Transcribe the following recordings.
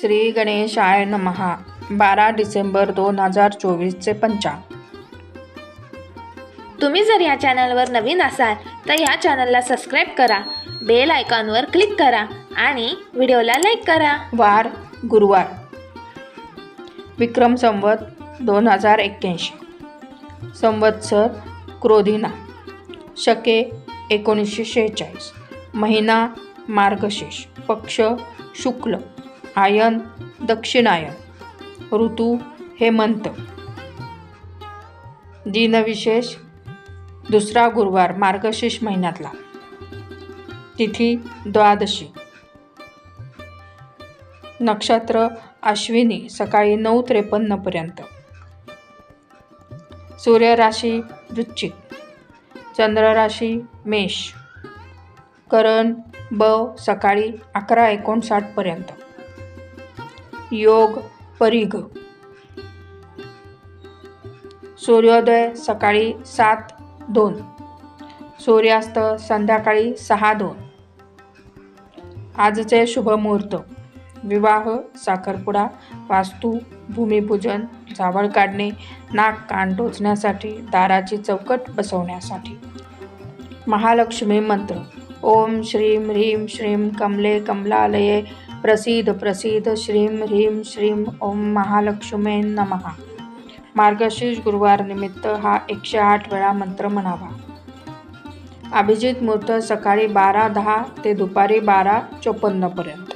श्री गणेशाय नमहा बारा डिसेंबर दोन हजार चोवीसचे पंचांग तुम्ही जर या चॅनलवर नवीन असाल तर या चॅनलला सबस्क्राईब करा बेल आयकॉनवर क्लिक करा आणि व्हिडिओला लाईक करा. वार गुरुवार. विक्रम संवत दोन हजार एक्क्याऐंशी. संवत्सर क्रोधिना. शके एकोणीसशे शेहेचाळीस. महिना मार्गशीर्ष. पक्ष शुक्ल. आयन दक्षिणायन ऋतू हेमंत. दिनविशेष दुसरा गुरुवार मार्गशीर्ष महिन्यातला. तिथी द्वादशी. नक्षत्र अश्विनी सकाळी नऊ त्रेपन्नपर्यंत सूर्यराशी वृश्चिक. चंद्रराशी मेष. करण ब सकाळी अकरा एकोणसाठपर्यंत योग परिघ. सूर्योदय सकाळी सात दोन. सूर्यास्त संध्याकाळी सहा दोन. आजचे शुभ मुहूर्त. विवाह साखरपुडा वास्तू भूमिपूजन जावळ काढणे नाक कान टोचण्यासाठी दाराची चौकट बसवण्यासाठी. महालक्ष्मी मंत्र. ओम श्रीम ह्रीम श्रीम कमले कमलालये प्रसिद्ध प्रसिद्ध श्रीम ह्रीम श्रीम ओम महालक्ष्मे नमहा मार्गशीर्ष गुरुवार निमित्त हा एकशे आठ वेळा मंत्र म्हणावा. अभिजित मुहूर्त सकाळी बारा दहा ते दुपारी बारा चोपन्नपर्यंत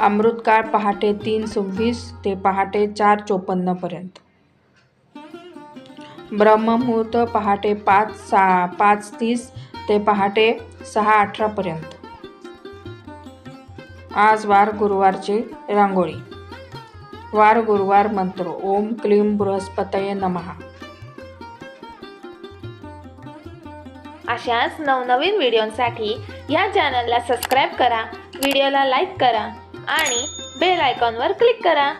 अमृतकाळ पहाटे तीन सव्वीस ते पहाटे चार चोपन्नपर्यंत ब्रह्ममुहूर्त पहाटे पाच सहा पाच तीस ते पहाटे सहा अठरापर्यंत आज वार गुरुवारची रांगोळी. वार गुरुवार मंत्र. ओम क्लीम बृहस्पतये नमहा अशाच नवनवीन व्हिडिओंसाठी या चॅनलला सबस्क्राईब करा व्हिडिओला लाईक करा आणि बेल आयकॉनवर क्लिक करा.